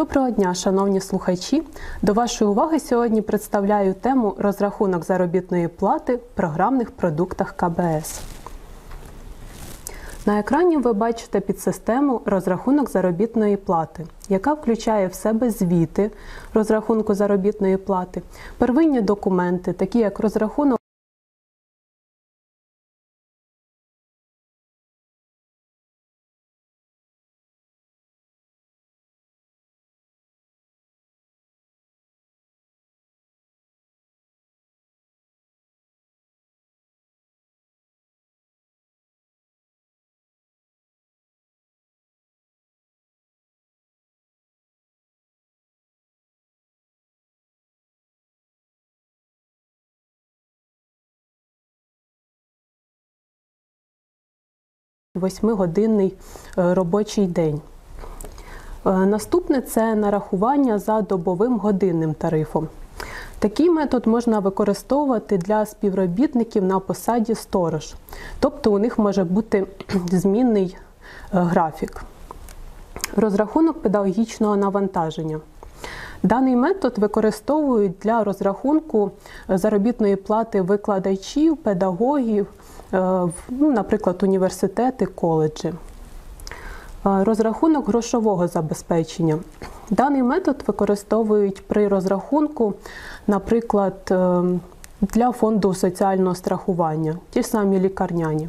Доброго дня, шановні слухачі. До вашої уваги сьогодні представляю тему розрахунок заробітної плати в програмних продуктах КБС. На екрані ви бачите підсистему розрахунок заробітної плати, яка включає в себе звіти розрахунку заробітної плати, первинні документи, такі як розрахунок. Восьмигодинний е, робочий день. Е, Наступне це нарахування за добовим годинним тарифом. Такий метод можна використовувати для співробітників на посаді сторож, тобто у них може бути змінний е, графік. Розрахунок педагогічного навантаження. Даний метод використовують для розрахунку заробітної плати викладачів, педагогів, ну, наприклад, університети, коледжі. Е, Розрахунок грошового забезпечення. Даний метод використовують при розрахунку, наприклад, е, для фонду соціального страхування, ті ж самі лікарняні.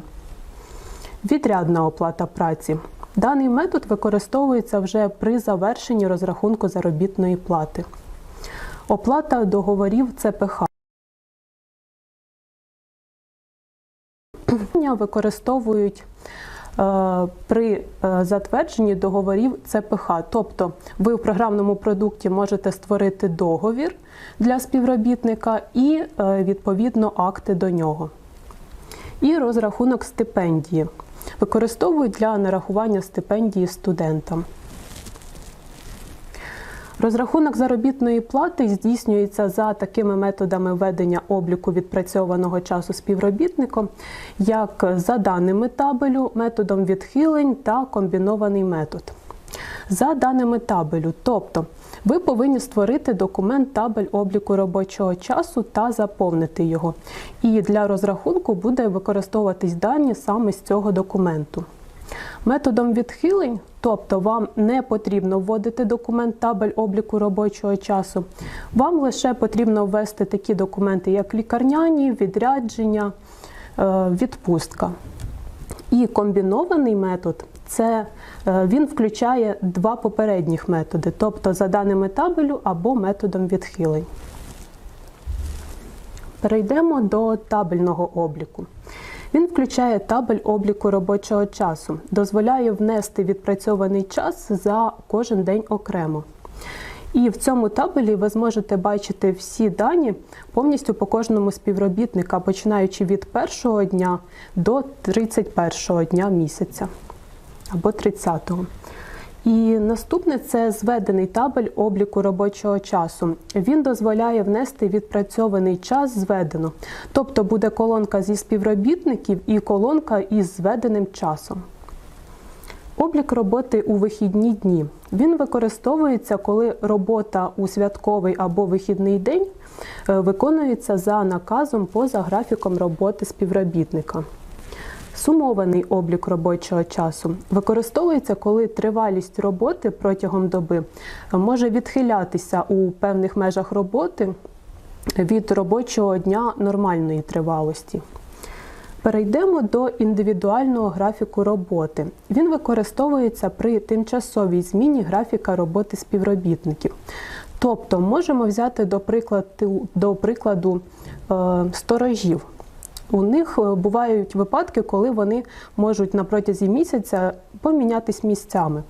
Відрядна оплата праці. Даний метод використовується вже при завершенні розрахунку заробітної плати. Оплата договорів ЦПХ. Використовують е, при е, затвердженні договорів ЦПХ. Тобто ви в програмному продукті можете створити договір для співробітника і е, відповідно акти до нього. І розрахунок стипендії. Використовують для нарахування стипендії студентам. Розрахунок заробітної плати здійснюється за такими методами ведення обліку відпрацьованого часу співробітником, як за даними табелю, методом відхилень та комбінований метод. За даними табелю, тобто ви повинні створити документ табель обліку робочого часу та заповнити його. І для розрахунку буде використовуватись дані саме з цього документу. Методом відхилень, тобто вам не потрібно вводити документ табель обліку робочого часу, вам лише потрібно ввести такі документи, як лікарняні, відрядження, е, відпустка. І комбінований метод це е, він включає два попередніх методи, тобто за даними табелю або методом відхилень. Перейдемо до табельного обліку. Він включає табель обліку робочого часу, дозволяє внести відпрацьований час за кожен день окремо. І в цьому табелі ви зможете бачити всі дані повністю по кожному співробітника, починаючи від першого дня до 31 дня місяця або 30-го. І наступне це зведений табель обліку робочого часу. Він дозволяє внести відпрацьований час зведено. Тобто буде колонка зі співробітників і колонка із зведеним часом. Облік роботи у вихідні дні. Він використовується, коли робота у святковий або вихідний день е, виконується за наказом поза графіком роботи співробітника. Сумований облік робочого часу використовується, коли тривалість роботи протягом доби може відхилятися у певних межах роботи від робочого дня нормальної тривалості. Перейдемо до індивідуального графіку роботи. Він використовується при тимчасовій зміні графіка роботи співробітників. Тобто можемо взяти до прикладу, до прикладу е, сторожів. У них е, бувають випадки, коли вони можуть на протязі місяця помінятись місцями.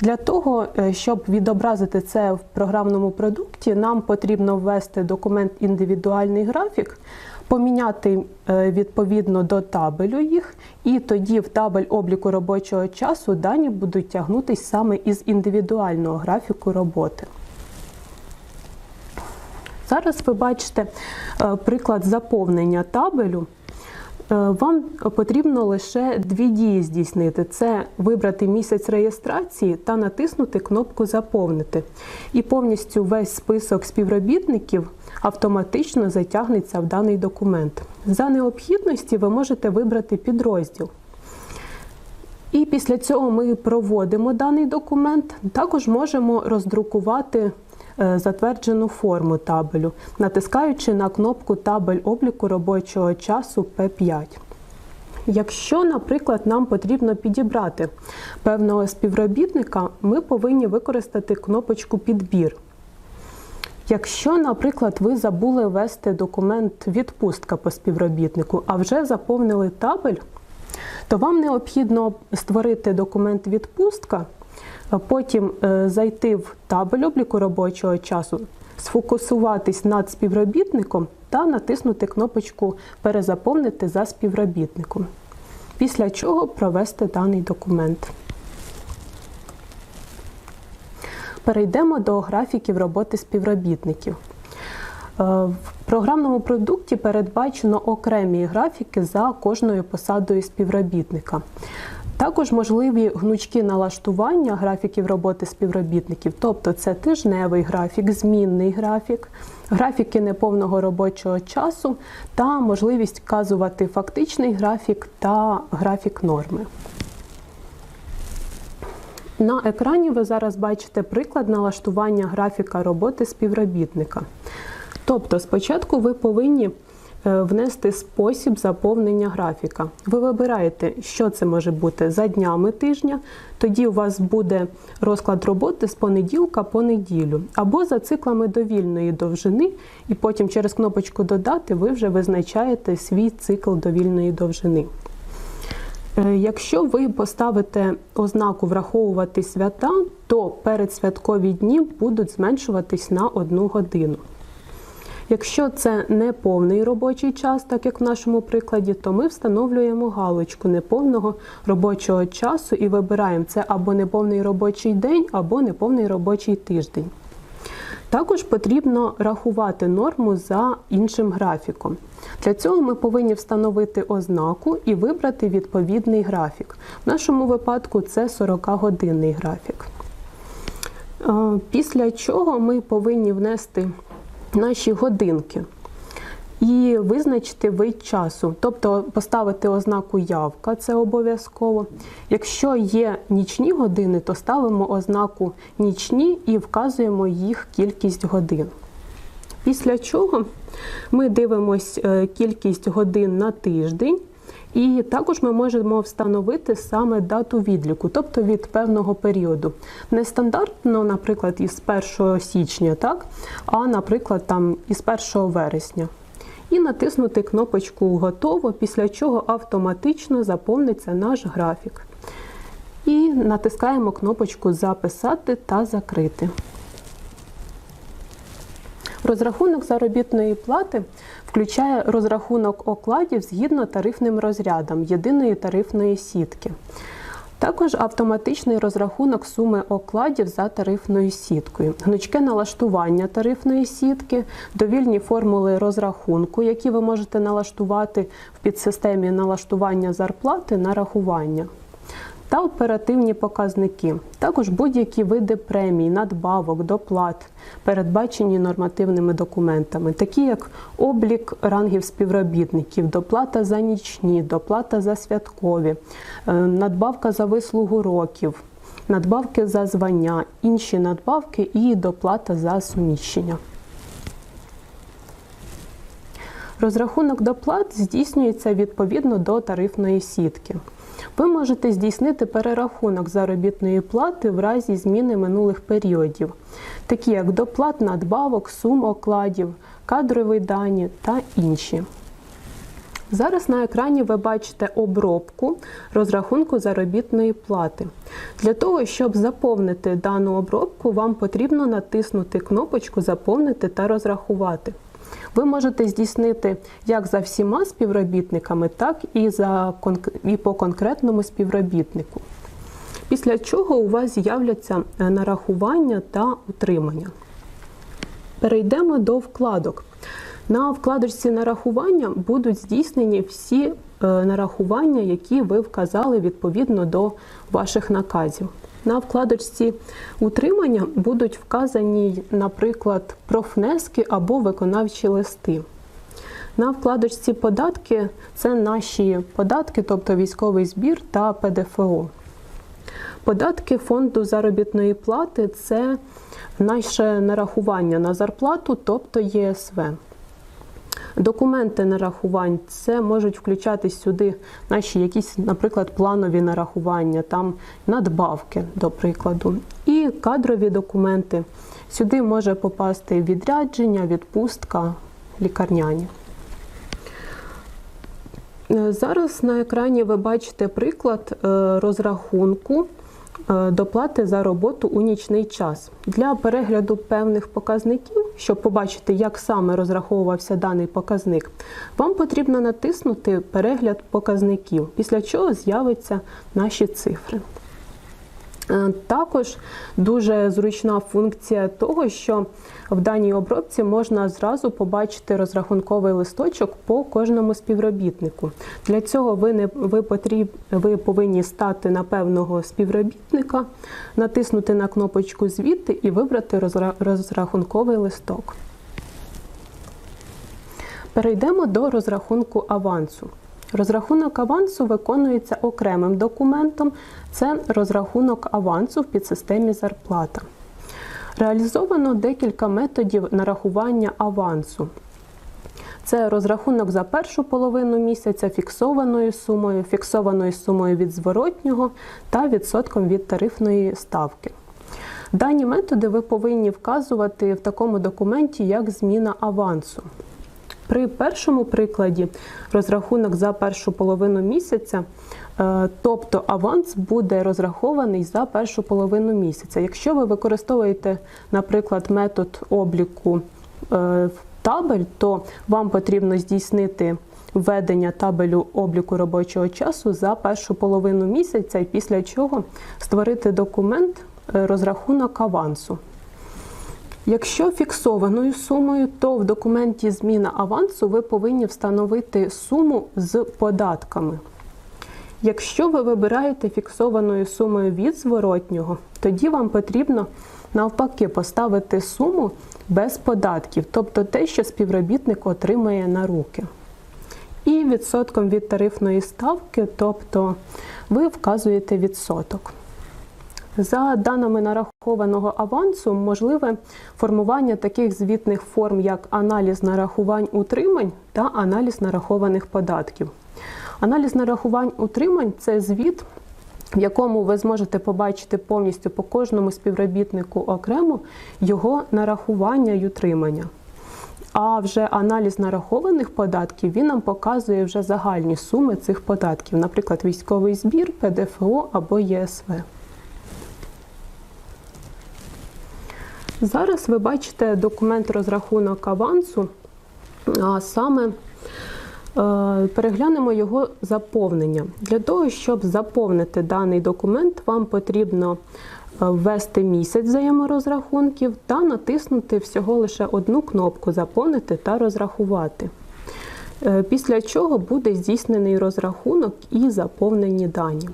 Для того, е, щоб відобразити це в програмному продукті, нам потрібно ввести документ індивідуальний графік, поміняти е, відповідно до табелю їх, і тоді в табель обліку робочого часу дані будуть тягнутись саме із індивідуального графіку роботи. Зараз ви бачите е, приклад заповнення табелю. Е, Вам потрібно лише дві дії здійснити: це вибрати місяць реєстрації та натиснути кнопку Заповнити. І повністю весь список співробітників автоматично затягнеться в даний документ. За необхідності ви можете вибрати підрозділ. І після цього ми проводимо даний документ. Також можемо роздрукувати затверджену форму табелю, натискаючи на кнопку Табель обліку робочого часу П5. Якщо, наприклад, нам потрібно підібрати певного співробітника, ми повинні використати кнопочку Підбір. Якщо, наприклад, ви забули ввести документ відпустка по співробітнику, а вже заповнили табель, то вам необхідно створити документ відпустка, потім е, зайти в табель обліку робочого часу, сфокусуватись над співробітником та натиснути кнопочку Перезаповнити за співробітником. Після чого провести даний документ. Перейдемо до графіків роботи співробітників. Е, В програмному продукті передбачено окремі графіки за кожною посадою співробітника. Також можливі гнучкі налаштування графіків роботи співробітників, тобто це тижневий графік, змінний графік, графіки неповного робочого часу та можливість вказувати фактичний графік та графік норми. На екрані ви зараз бачите приклад налаштування графіка роботи співробітника. Тобто, спочатку ви повинні внести спосіб заповнення графіка. Ви вибираєте, що це може бути за днями тижня, тоді у вас буде розклад роботи з понеділка по неділю, або за циклами довільної довжини, і потім через кнопочку Додати ви вже визначаєте свій цикл довільної довжини. Е, Якщо ви поставите ознаку враховувати свята, то передсвяткові дні будуть зменшуватись на одну годину. Якщо це не повний робочий час, так як в нашому прикладі, то ми встановлюємо галочку неповного робочого часу і вибираємо це або неповний робочий день, або неповний робочий тиждень. Також потрібно рахувати норму за іншим графіком. Для цього ми повинні встановити ознаку і вибрати відповідний графік. В нашому випадку це 40-годинний графік. Е, Після чого ми повинні внести наші годинки і визначити вид часу, тобто поставити ознаку явка, це обов'язково. Якщо є нічні години, то ставимо ознаку нічні і вказуємо їх кількість годин. Після чого ми дивимось е, кількість годин на тиждень, і також ми можемо встановити саме дату відліку, тобто від певного періоду. Не стандартно, наприклад, із 1 січня, так? а, наприклад, там із 1 вересня. І натиснути кнопочку Готово, після чого автоматично заповниться наш графік. І натискаємо кнопочку Записати та закрити. Розрахунок заробітної плати включає розрахунок окладів згідно тарифним розрядам єдиної тарифної сітки. Також автоматичний розрахунок суми окладів за тарифною сіткою, гнучке налаштування тарифної сітки, довільні формули розрахунку, які ви можете налаштувати в підсистемі налаштування зарплати на рахування та оперативні показники. Також будь-які види премій, надбавок, доплат, передбачені нормативними документами, такі як облік рангів співробітників, доплата за нічні, доплата за святкові, е, надбавка за вислугу років, надбавки за звання, інші надбавки і доплата за суміщення. Розрахунок доплат здійснюється відповідно до тарифної сітки. Ви можете здійснити перерахунок заробітної плати в разі зміни минулих періодів, такі як доплат надбавок, сум окладів, кадрові дані та інші. Зараз на екрані ви бачите обробку розрахунку заробітної плати. Для того, щоб заповнити дану обробку, вам потрібно натиснути кнопочку Заповнити та розрахувати. Ви можете здійснити як за всіма співробітниками, так і, за, і по конкретному співробітнику. Після чого у вас з'являться е, нарахування та утримання. Перейдемо до вкладок. На вкладочці нарахування будуть здійснені всі е, нарахування, які ви вказали відповідно до ваших наказів. На вкладочці утримання будуть вказані, наприклад, профнески або виконавчі листи. На вкладочці податки це наші податки, тобто військовий збір та ПДФО. Податки фонду заробітної плати це наше нарахування на зарплату, тобто ЄСВ. Документи нарахувань це можуть включати сюди наші якісь, наприклад, планові нарахування, там надбавки, до прикладу, і кадрові документи. Сюди може попасти відрядження, відпустка, лікарняні. Е, Зараз на екрані ви бачите приклад е, розрахунку доплати за роботу у нічний час. Для перегляду певних показників, щоб побачити, як саме розраховувався даний показник, вам потрібно натиснути перегляд показників, після чого з'являться наші цифри. Е, Також дуже зручна функція того, що в даній обробці можна зразу побачити розрахунковий листочок по кожному співробітнику. Для цього ви не ви потріб, ви повинні стати на певного співробітника, натиснути на кнопочку звіти і вибрати розра- розрахунковий листок. Перейдемо до розрахунку авансу. Розрахунок авансу виконується окремим документом. Це розрахунок авансу в підсистемі зарплата. Реалізовано декілька методів нарахування авансу. Це розрахунок за першу половину місяця фіксованою сумою, фіксованою сумою від зворотнього та відсотком від тарифної ставки. Дані методи ви повинні вказувати в такому документі, як зміна авансу. При першому прикладі розрахунок за першу половину місяця, е, тобто аванс буде розрахований за першу половину місяця. Якщо ви використовуєте, наприклад, метод обліку е, в табель, то вам потрібно здійснити введення табелю обліку робочого часу за першу половину місяця, і після чого створити документ е, розрахунок авансу. Якщо фіксованою сумою, то в документі зміна авансу ви повинні встановити суму з податками. Якщо ви вибираєте фіксованою сумою від зворотнього, тоді вам потрібно навпаки поставити суму без податків, тобто те, що співробітник отримає на руки. І відсотком від тарифної ставки, тобто ви вказуєте відсоток. За даними нарахованого авансу, можливе формування таких звітних форм, як аналіз нарахувань утримань та аналіз нарахованих податків. Аналіз нарахувань утримань це звіт, в якому ви зможете побачити повністю по кожному співробітнику окремо його нарахування й утримання. А вже аналіз нарахованих податків він нам показує вже загальні суми цих податків, наприклад, військовий збір, ПДФО або ЄСВ. Зараз ви бачите документ розрахунок авансу, а саме е, переглянемо його заповнення. Для того, щоб заповнити даний документ, вам потрібно е, ввести місяць взаєморозрахунків та натиснути всього лише одну кнопку Заповнити та розрахувати. Е, Після чого буде здійснений розрахунок і заповнені дані.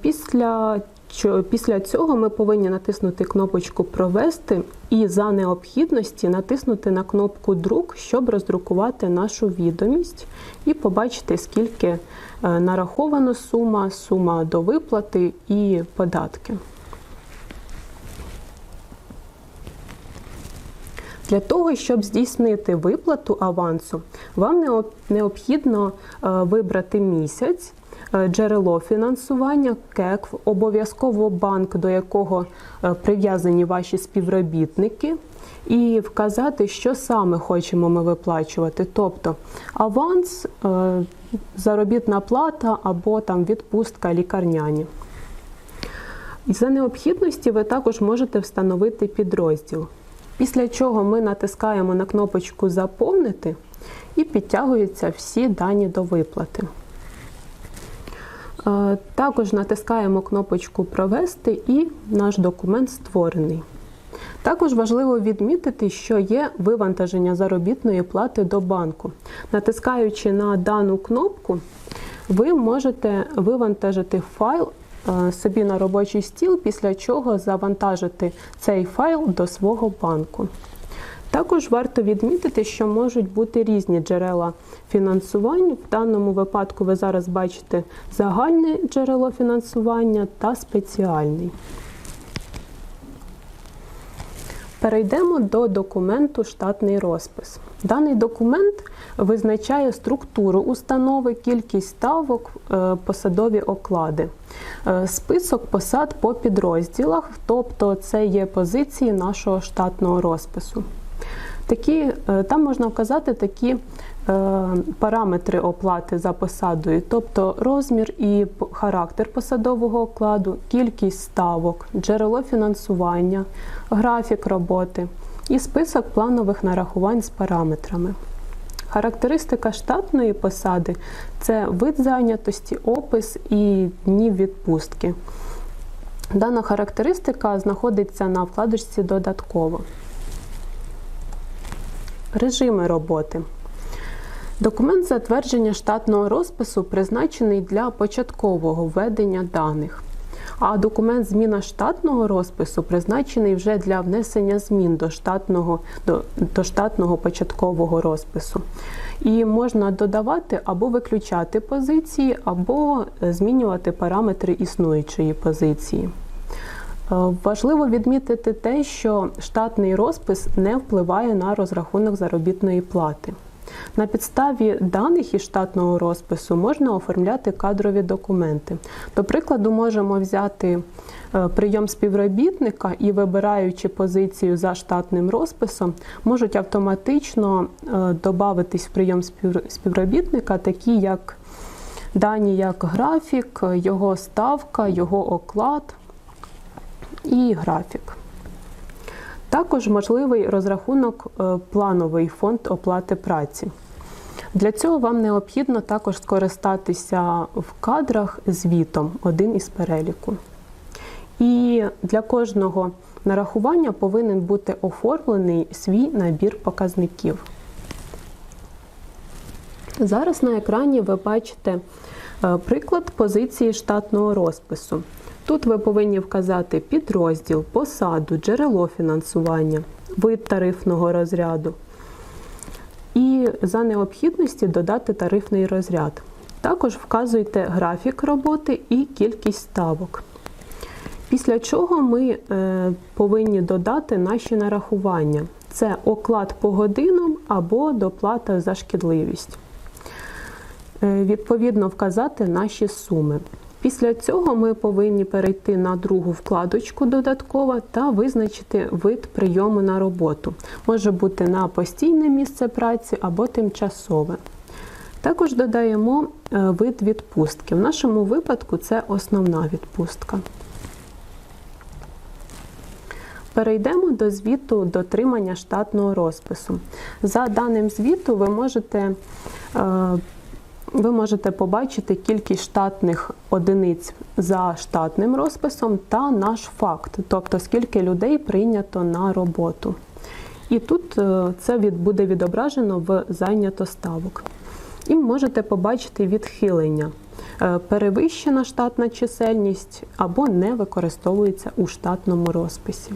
Після що після цього ми повинні натиснути кнопочку Провести і за необхідності натиснути на кнопку Друк, щоб роздрукувати нашу відомість і побачити, скільки е, нарахована сума, сума до виплати і податки. Для того, щоб здійснити виплату авансу, вам необхідно е, вибрати місяць, джерело фінансування, КЕК, обов'язково банк, до якого е, прив'язані ваші співробітники, і вказати, що саме хочемо ми виплачувати, тобто аванс, е, заробітна плата або там відпустка лікарняні. За необхідності ви також можете встановити підрозділ. Після чого ми натискаємо на кнопочку Заповнити і підтягуються всі дані до виплати. Також натискаємо кнопочку Провести і наш документ створений. Також важливо відмітити, що є вивантаження заробітної плати до банку. Натискаючи на дану кнопку, ви можете вивантажити файл собі на робочий стіл, після чого завантажити цей файл до свого банку. Також варто відмітити, що можуть бути різні джерела фінансувань. В даному випадку ви зараз бачите загальне джерело фінансування та спеціальний. Перейдемо до документу штатний розпис. Даний документ визначає структуру установи, кількість ставок, е, посадові оклади, е, список посад по підрозділах, тобто це є позиції нашого штатного розпису. Такі, е, Там можна вказати такі е, параметри оплати за посадою, тобто розмір і характер посадового окладу, кількість ставок, джерело фінансування, графік роботи і список планових нарахувань з параметрами. Характеристика штатної посади це вид зайнятості, опис і днів відпустки. Дана характеристика знаходиться на вкладочці додатково. Режими роботи. Документ затвердження штатного розпису призначений для початкового введення даних. А документ зміна штатного розпису призначений вже для внесення змін до штатного, до, до штатного початкового розпису. І можна додавати або виключати позиції, або е, змінювати параметри існуючої позиції. Е, Важливо відмітити те, що штатний розпис не впливає на розрахунок заробітної плати. На підставі даних із штатного розпису можна оформляти кадрові документи. До прикладу, можемо взяти е, прийом співробітника і, вибираючи позицію за штатним розписом, можуть автоматично е, додатись в прийом співр- співробітника, такі як дані як графік, його ставка, його оклад і графік. Також можливий розрахунок е, плановий фонд оплати праці. Для цього вам необхідно також скористатися в кадрах звітом, один із переліку. І для кожного нарахування повинен бути оформлений свій набір показників. Зараз на екрані ви бачите приклад позиції штатного розпису. Тут ви повинні вказати підрозділ, посаду, джерело фінансування, вид тарифного розряду і за необхідності додати тарифний розряд. Також вказуйте графік роботи і кількість ставок. Після чого ми е, повинні додати наші нарахування. Це оклад по годинам або доплата за шкідливість. Е, Відповідно, вказати наші суми. Після цього ми повинні перейти на другу вкладочку додаткова та визначити вид прийому на роботу. Може бути на постійне місце праці або тимчасове. Також додаємо е, вид відпустки. В нашому випадку це основна відпустка. Перейдемо до звіту дотримання штатного розпису. За даним звіту ви можете, е, ви можете побачити кількість штатних одиниць за штатним розписом та наш факт, тобто скільки людей прийнято на роботу. І тут е, це буде відображено в зайнято ставок. І можете побачити відхилення. Е, Перевищена штатна чисельність або не використовується у штатному розписі.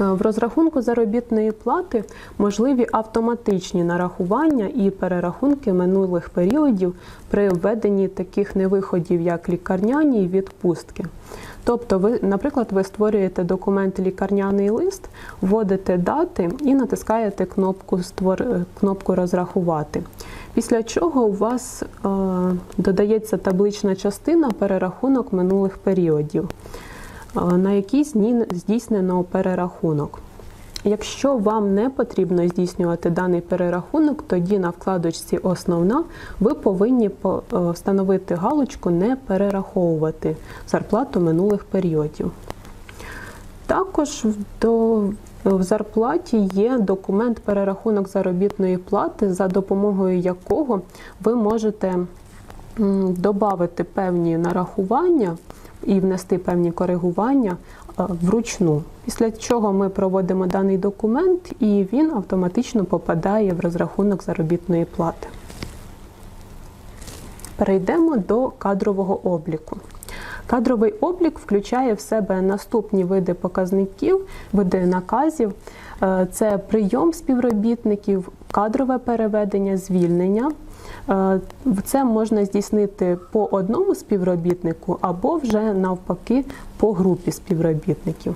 Е, В розрахунку заробітної плати можливі автоматичні нарахування і перерахунки минулих періодів при введенні таких невиходів, як лікарняні і відпустки. Тобто, ви, наприклад, ви створюєте документ лікарняний лист, вводите дати і натискаєте кнопку створ... е, кнопку розрахувати. Після чого у вас е, додається таблична частина перерахунок минулих періодів на зні- здійснено перерахунок. Якщо вам не потрібно здійснювати даний перерахунок, тоді на вкладочці Основна ви повинні е, встановити галочку Не перераховувати зарплату минулих періодів. Також в зарплаті є документ перерахунок заробітної плати, за допомогою якого ви можете додати певні нарахування і внести певні коригування е, вручну. Після чого ми проводимо даний документ, і він автоматично попадає в розрахунок заробітної плати. Перейдемо до кадрового обліку. Кадровий облік включає в себе наступні види показників, види наказів: Е, це прийом співробітників, кадрове переведення, звільнення. Е, Це можна здійснити по одному співробітнику або вже навпаки по групі співробітників.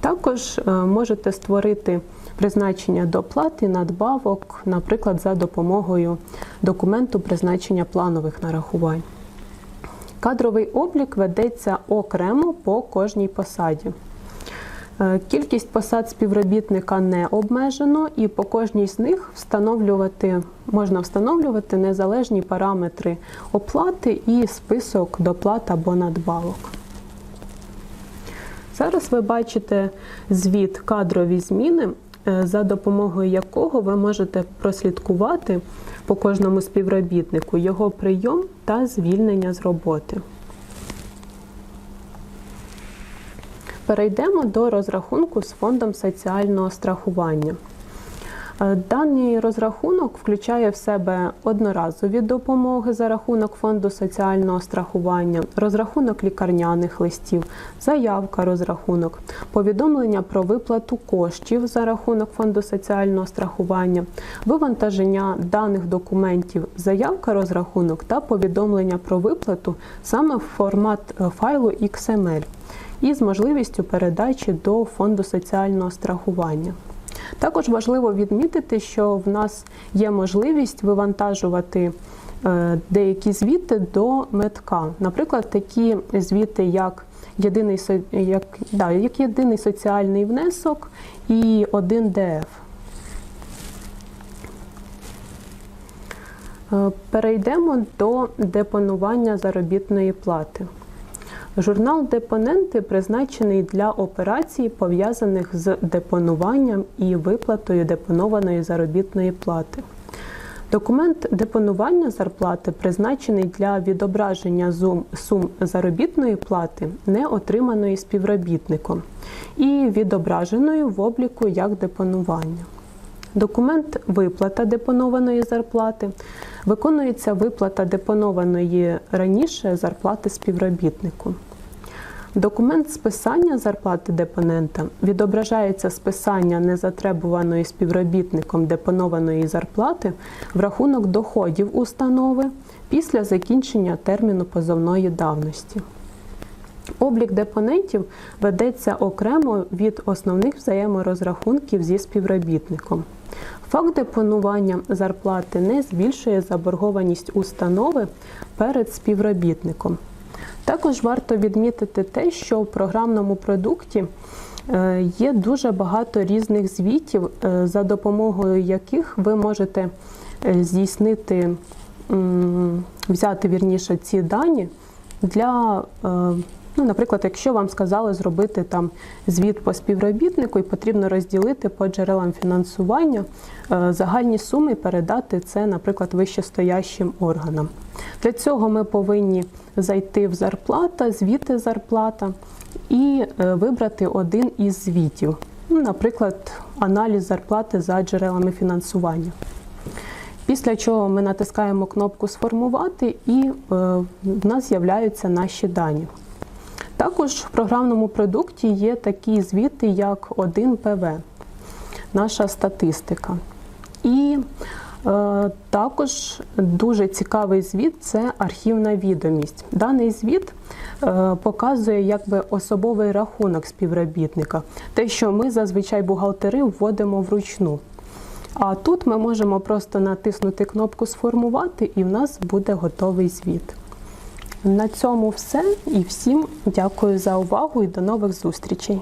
Також е, можете створити призначення доплат і надбавок, наприклад, за допомогою документу призначення планових нарахувань. Кадровий облік ведеться окремо по кожній посаді. Е, Кількість посад співробітника не обмежено, і по кожній з них встановлювати можна встановлювати незалежні параметри оплати і список доплат або надбавок. Зараз ви бачите звіт кадрові зміни, е, за допомогою якого ви можете прослідкувати по кожному співробітнику його прийом та звільнення з роботи. Перейдемо до розрахунку з фондом соціального страхування. Е, Даний розрахунок включає в себе одноразові допомоги за рахунок фонду соціального страхування, розрахунок лікарняних листів, заявка розрахунок, повідомлення про виплату коштів за рахунок фонду соціального страхування, вивантаження даних документів, заявка розрахунок та повідомлення про виплату саме в формат е, файлу XML і з можливістю передачі до фонду соціального страхування. Також важливо відмітити, що в нас є можливість вивантажувати е, деякі звіти до метка. Наприклад, такі звіти, як єдиний, як, да, як єдиний соціальний внесок і 1 ДФ. Е, Перейдемо до депонування заробітної плати. Журнал Депоненти призначений для операцій, пов'язаних з депонуванням і виплатою депонованої заробітної плати. Документ депонування зарплати призначений для відображення сум заробітної плати, не отриманої співробітником, і відображеної в обліку як депонування. Документ виплата депонованої зарплати виконується виплата депонованої раніше зарплати співробітнику. Документ списання зарплати депонента відображається списання незатребуваної співробітником депонованої зарплати в рахунок доходів установи після закінчення терміну позовної давності. Облік депонентів ведеться окремо від основних взаєморозрахунків зі співробітником. Факт депонування зарплати не збільшує заборгованість установи перед співробітником. Також варто відмітити те, що в програмному продукті е, є дуже багато різних звітів, е, за допомогою яких ви можете е, здійснити, взяти вірніше ці дані для, ну, наприклад, якщо вам сказали зробити там звіт по співробітнику і потрібно розділити по джерелам фінансування загальні суми передати це, наприклад, вищестоящим органам. Для цього ми повинні зайти в зарплата, звіти зарплата і е, вибрати один із звітів, Ну, наприклад, аналіз зарплати за джерелами фінансування. Після чого ми натискаємо кнопку Сформувати і е, в нас з'являються наші дані. Також в програмному продукті є такі звіти, як 1ПВ, наша статистика. І також дуже цікавий звіт це архівна відомість. Даний звіт е, показує якби особовий рахунок співробітника, те, що ми зазвичай бухгалтери вводимо вручну. А тут ми можемо просто натиснути кнопку Сформувати, і в нас буде готовий звіт. На цьому все і всім дякую за увагу і до нових зустрічей.